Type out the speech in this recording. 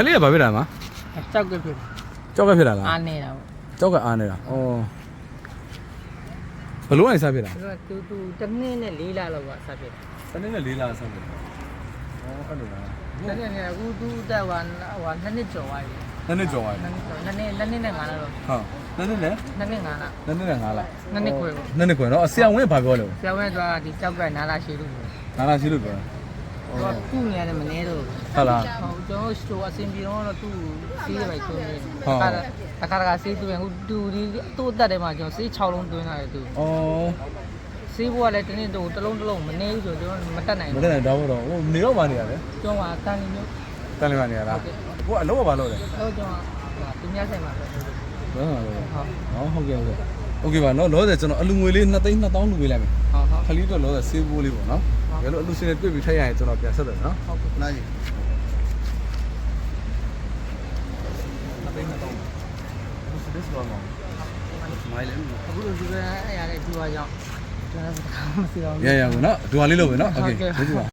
ခလေးကဘာဖြစ်တာမကြောက်ကဖြစ်ကြောက်ကဖြစ်တာလားအားနေတာပေါ့ကြောက်ကအားနေတာဩဘလို့နိုင်စားဖြစ်တာသူကတူတူတစ်နှစ်နဲ့၄လလောက်ကစဖြစ်တနေ့နဲ့လေးလာစားဖြစ်တာဩအဲ့လိုလားတယ်တစ်နှစ်နဲ့အခုသူတက်ဟိုဟိုနှစ်နှစ်ကျော်သွားပြီနှစ်နှစ်ကျော်သွားပြီနှစ်နှစ်နှစ်နှစ်နဲ့၅လတော့ဟုတ်နှစ်နှစ်နဲ့နှစ်နှစ်၅လနှစ်နှစ်နဲ့ငါးလားနှစ်နှစ်ခွဲပေါ့နှစ်နှစ်ခွဲနော်အဆရာဝန်ကဘာပြောလဲဆရာဝန်ကဒီကြောက်ကနားလာရှိလို့နာနာရှိလို့ပြောတာ သူကကုနေရတယ်မနေတော့ ဟုတ်လား ဟုတ်ကျွန်တော်တို့အစင်ပြေတော့သူ့စီးရပဲတွင်းနေ ဟုတ် တခါတခါတခါစီးတွင်းအခုတူဒီသူ့အသက်ထဲမှာကျွန်တော်စီး6လုံးတွင်းလာတယ်သူ ဩ စီးဖို့ကလည်းတနေ့တော့တစ်လုံးတစ်လုံးမနေဘူးဆိုကျွန်တော်မတက်နိုင် မ ဘူး နေ့ကတော့တော့ဟိုနေတော့မှနေရတယ် ကျွန်တော်ကတန်နေမျိုး တန်လေးမှနေရလားကိုကအလုံးကဘာလို့လဲ တော့ကျွန်တော်သူများဆိုင်မှာပဲဟုတ် ဘယ်မှာလဲ ဟုတ် ဟောဟုတ်ကဲ့ဟုတ်ကဲ့โอเคပါနော်လောဆယ်ကျွန်တော်အလူငွေလေး2သိန်း2000လူပေးလိုက်မယ် ဟုတ်ဟုတ် ုတ် ခလီတော့လောဆယ်ဆေးဘိုးလေးပေါ့နော်ဘယ်လိုအလူစင်းနဲ့တွေ့ပြီးထိုက်ရရင်ကျွန်တော်ပြန်ဆက်တယ်နော် ဟုတ်ကဲ့ နားကြီး2သိန်း2000လူစစ်တော့နော်မိုင်လည်း အခုလိုဒီကအဲ့ရတဲ့ဒီဝါကြောင့်ကျွန်တော်စကားမစီတော့ ရရဘူးနော်ဒူဟာလေးလုပ်ပဲနော်โอเค ဟုတ်ကဲ့ ကျေးဇူးပါ